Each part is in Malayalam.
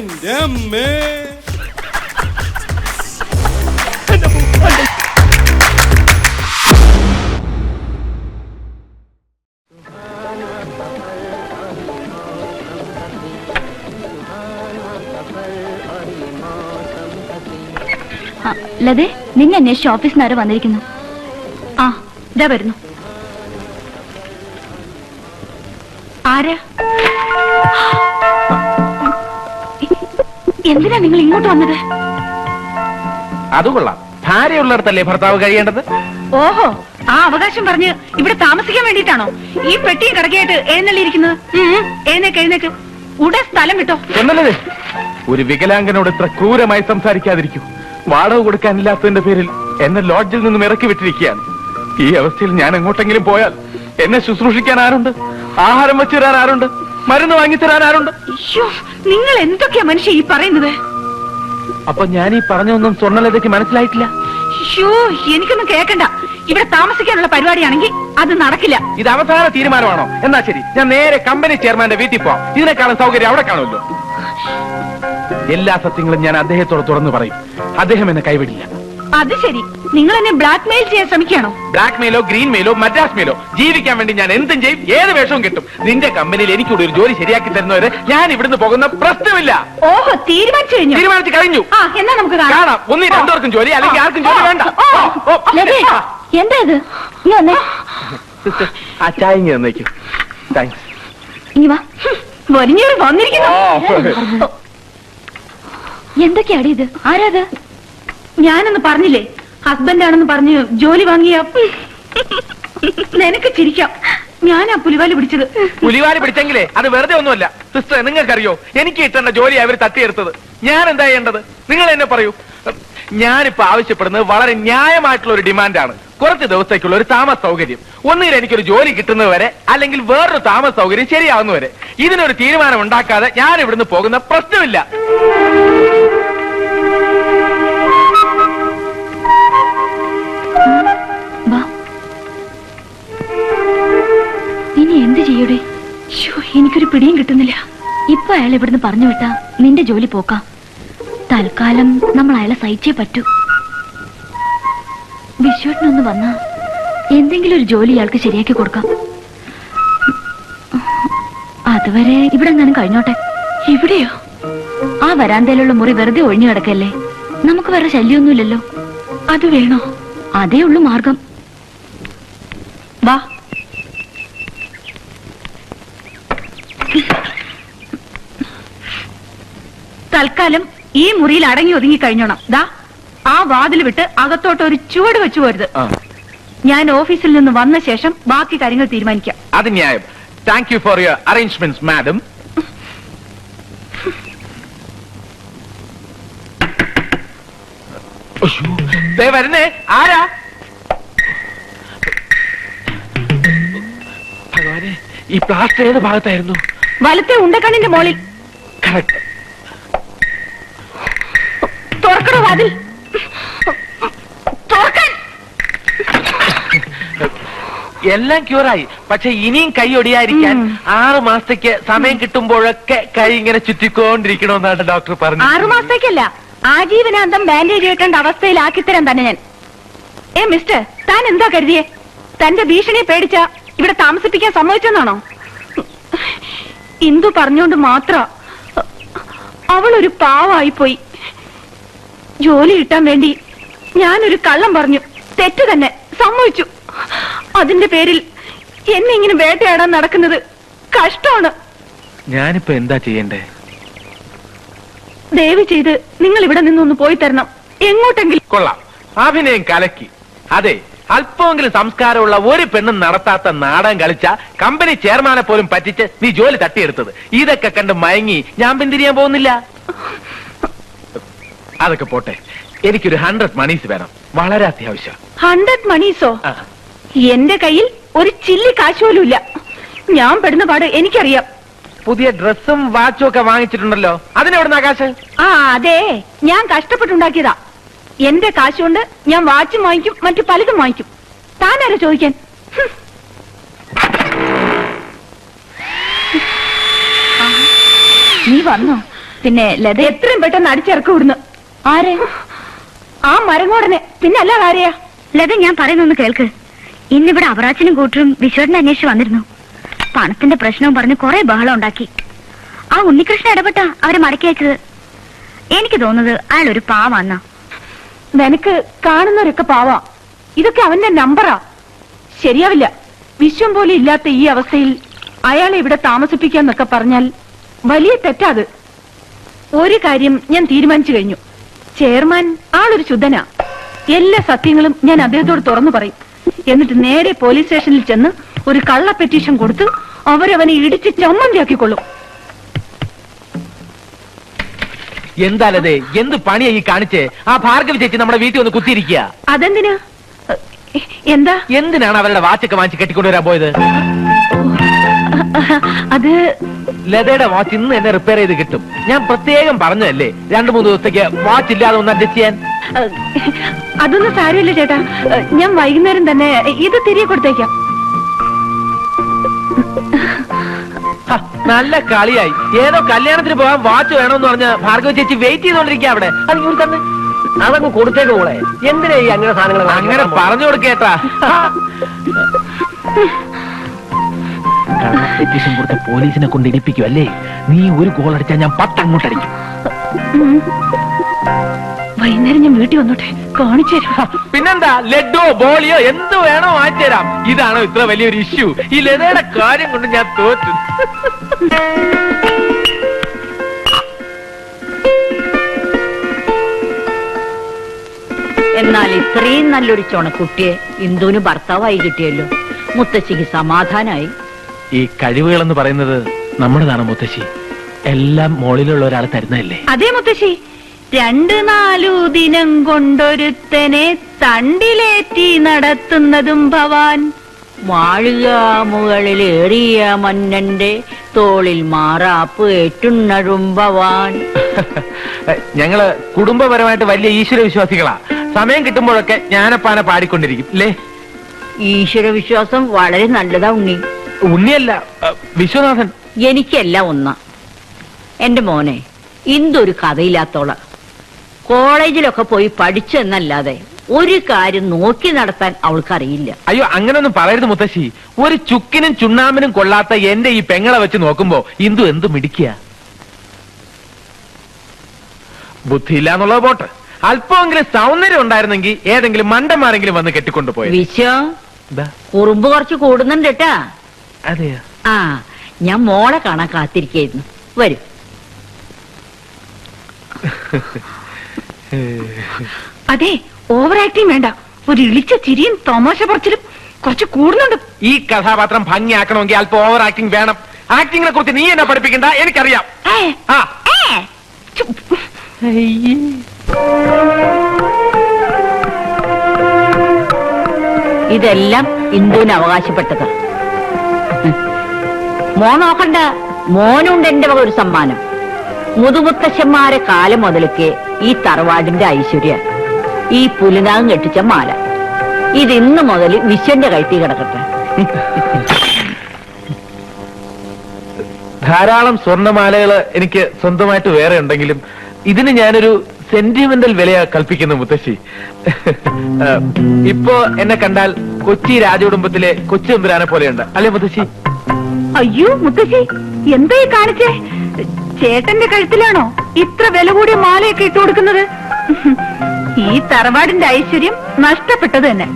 എന്റെ അമ്മേ ലതേ നിന്നെ അന്വേഷിച്ച് ഓഫീസിൽ ആരോ വന്നിരിക്കുന്നു. ആ ഇതാ വരുന്നു. ആരാ? എന്തിനാ നിങ്ങൾ ഇങ്ങോട്ട് വന്നത്? അത് കൊള്ളാം. ഭാര്യയുള്ളിടത്തല്ലേ ഭർത്താവ് കഴിയേണ്ടത്? ഓഹോ ആ അവകാശം പറഞ്ഞ് ഇവിടെ താമസിക്കാൻ വേണ്ടിയിട്ടാണോ? ഈ പെട്ടിയും കിടക്കയായിട്ട് എഴുന്നള്ളിയിരിക്കുന്നത് എഴുന്നേക്ക് എഴുന്നേക്ക്. ഉടൻ സ്ഥലം വിട്ടോ. എന്നല്ലേ ഒരു വികലാംഗനോട് ഇത്ര ക്രൂരമായി സംസാരിക്കാതിരിക്കൂ. വാടക കൊടുക്കാനില്ലാത്തതിന്റെ പേരിൽ എന്നെ ലോഡ്ജിൽ നിന്നും ഇറക്കി വിട്ടിരിക്കുകയാണ്. ഈ അവസ്ഥയിൽ ഞാൻ എങ്ങോട്ടെങ്കിലും പോയാൽ എന്നെ ശുശ്രൂഷിക്കാൻ ആരുണ്ട്? ആഹാരം വെച്ചു തരാൻ ആരുണ്ട്? മരുന്ന് വാങ്ങിത്തരാൻ ആരുണ്ട്? അയ്യോ നിങ്ങൾ എന്തൊക്കെയാ മനുഷ്യ ഈ പറയുന്നത്? അപ്പൊ ഞാൻ ഈ പറഞ്ഞൊന്നും സ്വർണലതയ്ക്ക് മനസ്സിലായിട്ടില്ല? അയ്യോ എനിക്കൊന്നും കേക്കണ്ട ഇവിടെ താമസിക്കാനുള്ള പരിപാടിയാണെങ്കിൽ അത് നടക്കില്ല. ഇത് അവസാന തീരുമാനമാണോ? എന്നാ ശരി ഞാൻ നേരെ കമ്പനി ചെയർമാന്റെ വീട്ടിൽ പോവാം. ഇതിനേക്കാളും സൗകര്യം അവിടെ കാണുമല്ലോ. എല്ലാ സത്യങ്ങളും ഞാൻ അദ്ദേഹത്തോട് തുറന്നു പറയും. അദ്ദേഹം എന്നെ കൈവിടില്ല. അത് ശരി. നിങ്ങൾ എന്നെ ബ്ലാക്ക് മെയിൽ ചെയ്യാൻ ശ്രമിക്കണോ ബ്ലാക്ക് മെയിലോ ഗ്രീൻ മെയിലോ മദ്രാസ് മെയിലോ ജീവിക്കാൻ വേണ്ടി ഞാൻ എന്തും ചെയ്യും ഏത് വേഷവും കിട്ടും. നിന്റെ കമ്പനിയിൽ എനിക്കൂടെ ഒരു ജോലി ശരിയാക്കി തരുന്നവരെ ഞാൻ ഇവിടുന്ന് പോകുന്ന പ്രശ്നമില്ല. ഓഹോ തീരുമാനിച്ചു കഴിഞ്ഞു. തീരുമാനിച്ചു കഴിഞ്ഞു. ആ എന്നാ നമുക്ക് കാണാം. ഒന്നീ രണ്ടുപേർക്കും ജോലി അല്ലെങ്കിൽ ആർക്കും ജോലി വേണ്ട. എന്താ ഇത്? ഇനി വന്നേ. സിസ്റ്റർ, ആ ചായ ഇങ്ങ് തന്നേക്കൂ. താങ്ക്സ് ഇനി വാ. വന്നിരിക്കുന്നു. എന്തൊക്കെയാടി ഇത്? ആരാത്? ഞാനൊന്ന് പറഞ്ഞില്ലേ? ഹസ്ബൻഡ് ആണെന്ന് പറഞ്ഞു ജോലി വാങ്ങിയ നിനക്ക് ചിരിക്കാം. ഞാനാ പുലിവാലി പിടിച്ചത്. പുലിവാലി പിടിച്ചെങ്കിലേ അത് വെറുതെ ഒന്നുമല്ല. സിസ്റ്റർ നിങ്ങൾക്കറിയോ? എനിക്ക് കിട്ടേണ്ട ജോലി അവർ തട്ടിയെടുത്തത്. ഞാൻ എന്താ ചെയ്യേണ്ടത്? നിങ്ങൾ എന്നെ പറയൂ. ഞാനിപ്പോ ആവശ്യപ്പെടുന്നത് വളരെ ന്യായമായിട്ടുള്ള ഒരു ഡിമാൻഡാണ്. കുറച്ച് ദിവസത്തേക്കുള്ള ഒരു താമസ സൗകര്യം. ഒന്നുകിൽ എനിക്കൊരു ജോലി കിട്ടുന്നത് വരെ അല്ലെങ്കിൽ വേറൊരു താമസ സൗകര്യം ശരിയാവുന്നവരെ ഇതിനൊരു തീരുമാനം ഉണ്ടാക്കാതെ ഞാൻ ഇവിടുന്ന് പോകുന്ന പ്രശ്നമില്ല. എന്ത് ചെയ്യൂടെ എനിക്കൊരു പിടിയും കിട്ടുന്നില്ല. ഇപ്പൊ അയാൾ ഇവിടുന്ന് പറഞ്ഞു വിട്ടാ നിന്റെ ജോലി പോക്കാം. തൽക്കാലം നമ്മൾ അയാളെ സഹിച്ചേ പറ്റൂ. വിശ്വട്ടിനൊന്ന് വന്നാ എന്തെങ്കിലും ഒരു ജോലി ഇയാൾക്ക് ശരിയാക്കി കൊടുക്കാം. അതുവരെ ഇവിടെ എങ്ങാനും കഴിഞ്ഞോട്ടെ? ഇവിടെയോ? ആ വരാന്തയിലുള്ള മുറി വെറുതെ ഒഴിഞ്ഞു കിടക്കല്ലേ? നമുക്ക് വേറെ ശല്യമൊന്നുമില്ലല്ലോ അത് വേണോ? അതേ ഉള്ളു മാർഗം. വാ. തൽക്കാലം ഈ മുറിയിൽ അടങ്ങി ഒതുങ്ങി കഴിഞ്ഞോണം. ദാ ആ വാതിൽ വിട്ട് അകത്തോട്ട് ഒരു ചുവട് വെച്ചു പോരുത്. ഞാൻ ഓഫീസിൽ നിന്ന് വന്ന ശേഷം ബാക്കി കാര്യങ്ങൾ തീരുമാനിക്കാം. അത് ന്യായം. Thank you for your arrangements madam വരുന്നേ. ആരാ? ഭഗവാനെ ഈ പ്ലാസ്റ്റർ ഏത് ഭാഗത്തായിരുന്നു? വലത്തെ ഉണ്ടക്കണ്ണിന്റെ മോളിൽ. കറക്റ്റ്. തുറക്കാൻ. എല്ലാം ക്യൂറായി. പക്ഷെ ഇനിയും കൈ ഒടിയായിരിക്കാൻ ആറു മാസത്തേക്ക് സമയം കിട്ടുമ്പോഴൊക്കെ കൈ ഇങ്ങനെ ചുറ്റിക്കൊണ്ടിരിക്കണമെന്നാണ് ഡോക്ടർ പറഞ്ഞത്. ആറു മാസത്തേക്കല്ല. ആജീവനാന്തം ബാൻഡേജ് കിട്ടേണ്ട അവസ്ഥയിലാക്കി തരാൻ തന്നെ ഞാൻ. ഏ മിസ്റ്റർ താൻ എന്താ കരുതിയേ? തന്റെ ഭീഷണിയെ പേടിച്ച ഇവിടെ താമസിപ്പിക്കാൻ സമ്മതിച്ചെന്നാണോ? ഇന്ദു പറഞ്ഞുകൊണ്ട് മാത്ര അവൾ ഒരു പാവായി പോയി ജോലി കിട്ടാൻ വേണ്ടി ഞാനൊരു കള്ളം പറഞ്ഞു. തെറ്റ് തന്നെ. സമ്മതിച്ചു. അതിന്റെ പേരിൽ എന്നെ ഇങ്ങനെ വേട്ടയാടാൻ നടക്കുന്നത് കഷ്ടമാണ്. ഞാനിപ്പോ എന്താ ചെയ്യണ്ടേ? ദയവ് ചെയ്ത് നിങ്ങൾ ഇവിടെ നിന്നൊന്ന് പോയി തരണം. എങ്ങോട്ടെങ്കിലും കൊള്ളാം. അഭിനയം കലക്കി. അതെ അല്പമെങ്കിലും സംസ്കാരമുള്ള ഒരു പെണ്ണും നടത്താത്ത നാടൻ കളിച്ച കമ്പനി ചെയർമാനെ പോലും പറ്റിച്ച് നീ ജോലി തട്ടിയെടുത്തത്. ഇതൊക്കെ കണ്ട് മയങ്ങി ഞാൻ പിന്തിരിയാൻ പോകുന്നില്ല. അതൊക്കെ പോട്ടെ. എനിക്കൊരു ഹൺഡ്രഡ് മണീസ് വേണം. വളരെ അത്യാവശ്യം. ഹൺഡ്രഡ് മണീസോ ആ, എന്റെ കയ്യിൽ ഒരു ചില്ലി കാശ് പോലും ഇല്ല. ഞാൻ പെടുന്ന പാട് എനിക്കറിയാം. പുതിയ ഡ്രസ്സും വാച്ചും ഒക്കെ വാങ്ങിച്ചിട്ടുണ്ടല്ലോ. അതിനെവിടുന്ന ആകാശ് ആ അതെ. ഞാൻ കഷ്ടപ്പെട്ടുണ്ടാക്കിയതാ. എന്റെ കാശ് കൊണ്ട് ഞാൻ വാച്ചും വാങ്ങിക്കും മറ്റു പലതും വാങ്ങിക്കും. താനാരെ ചോദിക്കാൻ? ഹും. നീ വന്നോ? പിന്നെ ലത എത്രയും പെട്ടെന്ന് അടിച്ചിറക്കി വിടുന്നു ആരെ? ആ മരങ്ങോടനെ. പിന്നെ അല്ല ആരെയാ ലത ഞാൻ പറയുന്നൊന്ന് കേൾക്ക്. ഇന്നിവിടെ അവറാച്ചനും കൂട്ടരും വിശ്വടിനെ അന്വേഷിച്ച് വന്നിരുന്നു. പണത്തിന്റെ പ്രശ്നവും പറഞ്ഞ് കുറെ ബഹളം ഉണ്ടാക്കി. ആ ഉണ്ണികൃഷ്ണൻ ഇടപെട്ട അവരെ മടക്കി അയച്ചത്. എനിക്ക് തോന്നുന്നത് അയാൾ ഒരു പാവാന്ന. നിനക്ക് കാണുന്നവരൊക്കെ പാവാ. ഇതൊക്കെ അവന്റെ നമ്പറാ. ശരിയാവില്ല. വിശ്വം പോലെ ഇല്ലാത്ത ഈ അവസ്ഥയിൽ അയാളെ ഇവിടെ താമസിപ്പിക്കാന്നൊക്കെ പറഞ്ഞാൽ വലിയ തെറ്റാത് ഒരു കാര്യം ഞാൻ തീരുമാനിച്ചു കഴിഞ്ഞു. ചെയർമാൻ ആളൊരു ശുദ്ധനാ എല്ലാ സത്യങ്ങളും ഞാൻ അദ്ദേഹത്തോട് തുറന്നു പറയും. എന്നിട്ട് നേരെ പോലീസ് സ്റ്റേഷനിൽ ചെന്ന് ഒരു കള്ള പെറ്റീഷൻ കൊടുത്ത് അവരവനെ ഇടിച്ച് ചമ്മന്തിയാക്കിക്കൊള്ളും. എന്താലതേ എന്ത് പണിയാ ഈ കാണിച്ച്? ആ ഭാർഗവി ചേച്ചി നമ്മുടെ വീട്ടിൽ ഒന്ന് കുത്തിയിരിക്കുക. അതെന്തിനാ? എന്താ? എന്തിനാണ് അവരുടെ വാച്ചൊക്കെ വാങ്ങിച്ച് കെട്ടിക്കൊണ്ടുവരാൻ പോയത്? അത് ലതയുടെ വാച്ച് ഇന്ന് എന്നെ റിപ്പയർ ചെയ്ത് കിട്ടും. ഞാൻ പ്രത്യേകം പറഞ്ഞതല്ലേ? രണ്ടു മൂന്ന് ദിവസത്തേക്ക് വാച്ച് ഇല്ലാതെ ഒന്ന് അഡ്ജസ്റ്റ് ചെയ്യാൻ? അതൊന്നും സാരമില്ല ചേട്ടാ. ഞാൻ വൈകുന്നേരം തന്നെ ഇത് തിരികെ കൊടുത്തേക്കാം. നല്ല കളിയായി. ഏതോ കല്യാണത്തിന് പോകാൻ വാച്ച് വേണമെന്ന് പറഞ്ഞ് ഭാർഗവ ചേച്ചി വെയിറ്റ് ചെയ്തോണ്ടിരിക്കുക അവിടെ. അത് ഇവർ തന്നെ. അതങ്ങ് കൊടുത്തേക്ക് മോളെ. എന്തിനാ ഈ അങ്ങനെ സാധനങ്ങൾ അങ്ങനെ പറഞ്ഞു കൊടുക്കേട്ടാ പെറ്റീഷൻ കൊടുത്ത പോലീസിനെ കൊണ്ട് ഇടിപ്പിക്കും അല്ലേ? നീ ഒരു ഗോൾ അടിച്ചാൽ ഞാൻ പത്ത് അങ്ങോട്ട് അടിക്കും. വൈകുന്നേരം ഞാൻ വീട്ടിൽ വന്നോട്ടെ. കാണിച്ചു തരാം. പിന്നെന്താ? ലഡോ ബോളിയോ എന്ത് വേണോ വാങ്ങിച്ചേരാം ഇതാണോ ഇത്ര വലിയൊരു ഇഷ്യൂ ഈ ലതയുടെ കാര്യം കൊണ്ട് ഞാൻ തോറ്റു. എന്നാൽ ഇത്രയും നല്ലൊരു ചുണക്കുട്ടിയെ ഇന്ദുവിന് ഭർത്താവായി കിട്ടിയല്ലോ. മുത്തശ്ശിക്ക് സമാധാനായി. ഈ കഴിവുകൾ എന്ന് പറയുന്നത് നമ്മുടെതാണ് മുത്തശ്ശി. എല്ലാം മോളിലുള്ള ഒരാൾ തരുന്നതല്ലേ? അതേ മുത്തശ്ശി. രണ്ട് നാലു ദിനം കൊണ്ടൊരുത്തനെ തണ്ടിലേറ്റി നടത്തുന്നതും ഭവാൻ. വാഴുക മുകളിൽ ഏറിയ മന്നന്റെ തോളിൽ മാറാപ്പ് ഏറ്റുണ്ണഴുമ്പവാൻ ഞങ്ങൾ കുടുംബപരമായിട്ട് വലിയ ഈശ്വര വിശ്വാസികളാ സമയം കിട്ടുമ്പോഴൊക്കെ ജ്ഞാനപ്പാന പാടിക്കൊണ്ടിരിക്കും അല്ലേ ഈശ്വര വിശ്വാസം വളരെ നല്ലതാ ഉണ്ണി. ഉണ്ണിയല്ല വിശ്വനാഥൻ. എനിക്കല്ല ഒന്നാ എന്റെ മോനെ ഇന്തൊരു കഥയില്ലാത്തോള. കോളേജിലൊക്കെ പോയി പഠിച്ചെന്നല്ലാതെ ഒരു കാര്യം നോക്കി നടത്താൻ അവൾക്കറിയില്ല. അയ്യോ അങ്ങനൊന്നും പറയരുത് മുത്തശ്ശി. ഒരു ചുക്കിനും ചുണ്ണാമ്പിനും കൊള്ളാത്ത എന്റെ ഈ പെങ്ങളെ വെച്ച് നോക്കുമ്പോ ഇന്ദു എന്തു മിടിക്കുക ബുദ്ധിയില്ല എന്നുള്ളത് പോട്ട്. അല്പമെങ്കിലും സൗന്ദര്യം ഉണ്ടായിരുന്നെങ്കിൽ ഏതെങ്കിലും മണ്ടന്മാരെങ്കിലും വന്ന് കെട്ടിക്കൊണ്ടുപോയി വിശ്വം കുറുമ്പ് കുറച്ച് കൂടുന്നുണ്ട് കേട്ടാ. അതെയോ? ആ ഞാൻ മോളെ കാണാൻ കാത്തിരിക്കായിരുന്നു വരും. അതെ ഓവർ ആക്ടിങ് വേണ്ട. ഒരു ഇളിച്ച ചിരിയും തമാശ പറച്ചിലും കുറച്ച് കൂടുന്നുണ്ട്. ഈ കഥാപാത്രം ഭംഗിയാക്കണമെങ്കിൽ അല്പം ഓവർ ആക്ടിങ് വേണം. ആക്ടിങ്ങിനെ കുറിച്ച് നീ എന്നെ പഠിപ്പിക്കണ്ട എനിക്കറിയാം. ആ. ഇതെല്ലാം ഇന്ദുവിന് അവകാശപ്പെട്ടത്. മോൻ നോക്കണ്ട. മോനുണ്ട് എന്റെ വക ഒരു സമ്മാനം. മുതുമുത്തശ്ശന്മാരെ കാലം മുതലൊക്കെ ഈ തറവാടിന്റെ ഐശ്വര്യ. ഈ പുലിനാഗം കെട്ടിച്ച മാല. ഇത് ഇന്ന് മുതൽ വിശ്വന്റെ കഴുത്തി കിടക്കട്ടെ. ധാരാളം സ്വർണമാലകൾ എനിക്ക് സ്വന്തമായിട്ട് വേറെ ഉണ്ടെങ്കിലും ഇതിന് ഞാനൊരു സെന്റിമെന്റൽ വിലയാ കൽപ്പിക്കുന്നു മുത്തശ്ശി. ഇപ്പോ എന്നെ കണ്ടാൽ കൊച്ചി രാജകുടുംബത്തിലെ കൊച്ചു എമ്പുരാനെ പോലെയുണ്ട്. അല്ലെ മുത്തശ്ശി? അയ്യോ മുത്തശ്ശി എന്താ ഈ കാണിച്ചേ? ചേട്ടന്റെ കഴുത്തിലാണോ ഇത്ര വില കൂടിയ മാലയൊക്കെ ഇട്ടു കൊടുക്കുന്നത്? ഈ തറവാടിന്റെ ഐശ്വര്യം നഷ്ടപ്പെട്ടത് തന്നെ.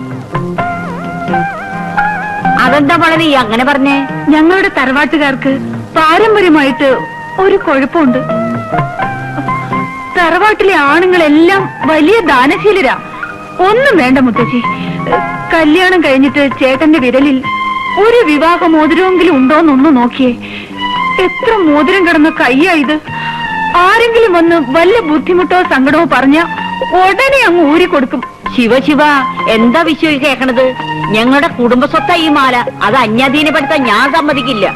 അതെന്താ മോളെ നീ അങ്ങനെ പറഞ്ഞേ? ഞങ്ങളുടെ തറവാട്ടുകാർക്ക് പാരമ്പര്യമായിട്ട് ഒരു കുഴപ്പമുണ്ട്. തറവാട്ടിലെ ആണുങ്ങളെല്ലാം വലിയ ദാനശീലരാ. ഒന്നും വേണ്ട മുത്തശ്ശി. കല്യാണം കഴിഞ്ഞിട്ട് ചേട്ടന്റെ വിരലിൽ ഒരു വിവാഹ മോതിരമെങ്കിലും ഉണ്ടോന്നൊന്ന് നോക്കിയേ. എത്ര മോതിരം കിടന്ന കയ്യാ ഇത്. ആരെങ്കിലും വന്ന് വല്ല ബുദ്ധിമുട്ടോ സങ്കടമോ പറഞ്ഞ ഉടനെ അങ്ങ് ഊരി കൊടുക്കും. ശിവ ശിവ എന്താ വിശ്വ കേൾക്കണത് കേക്കണത്? ഞങ്ങളുടെ കുടുംബ സ്വത്താ ഈ മാല. അത് അന്യാധീനപ്പെടുത്താൻ ഞാൻ സമ്മതിക്കില്ല.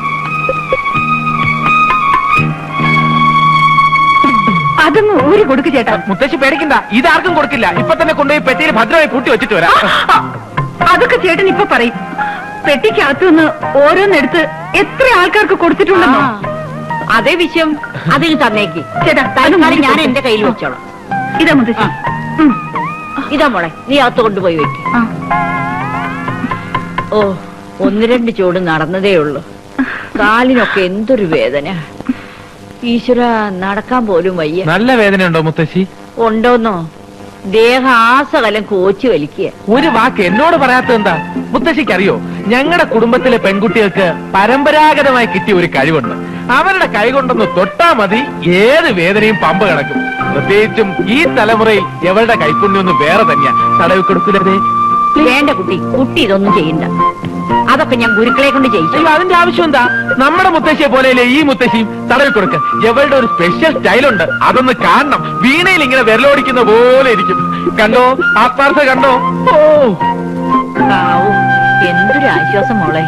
അതങ്ങ് ഊരി കൊടുക്ക് ചേട്ടാ. മുത്തശ്ശി പേടിക്കണ്ട. ഇതാർക്കും കൊടുക്കില്ല. ഇപ്പൊ തന്നെ കൊണ്ടുപോയി പെട്ടിയിൽ ഭദ്രമായി പൂട്ടി വെച്ചിട്ട് വരാം. അതൊക്കെ ചേട്ടൻ ഇപ്പൊ പറയും. പെട്ടിക്കകത്തുനിന്ന് ഓരോന്നെടുത്ത് എത്ര ആൾക്കാർക്ക് കൊടുത്തിട്ടുണ്ടെന്നോ? അതേ വിഷയം അതിന് തന്നേക്ക്. ചേട്ടാ, തൽക്കാലം ഞാൻ എന്റെ കയ്യിൽ വെച്ചോളാം. ഇതാ മുത്തശ്ശി. ഉം. ഇതാ മോളെ നീ അകത്ത് കൊണ്ടുപോയി വെക്ക്. ഓ ഒന്ന് രണ്ട് ചൂട് നടന്നതേ ഉള്ളൂ. കാലിനൊക്കെ എന്തൊരു വേദന. ഈശ്വര നടക്കാൻ പോലും വയ്യ. നല്ല ഉണ്ടോ മുത്തശ്ശി? ഉണ്ടോന്നോ? ദേഹം ആസകലം കോച്ചു വലിക്കുക. ഒരു വാക്ക് എന്നോട് പറയാത്തത് എന്താ? മുത്തശ്ശിക്ക് അറിയോ ഞങ്ങളുടെ കുടുംബത്തിലെ പെൺകുട്ടികൾക്ക് പരമ്പരാഗതമായി കിട്ടിയ ഒരു കഴിവുണ്ട്. അവരുടെ കൈകൊണ്ടൊന്ന് തൊട്ടാ മതി ഏത് വേദനയും പമ്പ് കിടക്കും. പ്രത്യേകിച്ചും ഈ തലമുറയിൽ എവരുടെ കൈപ്പുണ്യൊന്നും വേറെ തന്നെയാ. തടവി കൊടുക്കില്ലേ വേണ്ട കുട്ടി കുട്ടി ഇതൊന്നും ചെയ്യണ്ട. അതൊക്കെ ഞാൻ ഗുരുക്കളെ കൊണ്ട് ചെയ്യിച്ചു. അതിന്റെ ആവശ്യം എന്താ? നമ്മുടെ മുത്തശ്ശിയെ പോലെയല്ലേ ഈ മുത്തശ്ശിയും തടവി കൊടുക്ക. എവളുടെ ഒരു സ്പെഷ്യൽ സ്റ്റൈലുണ്ട് അതൊന്ന് കാണണം. വീണയിൽ ഇങ്ങനെ വിരലോടിക്കുന്ന പോലെ ഇരിക്കും. കണ്ടോ? ആത്മാർത്ഥ കണ്ടോ? ഓ എന്തൊരു ആശ്വാസം മോളെ.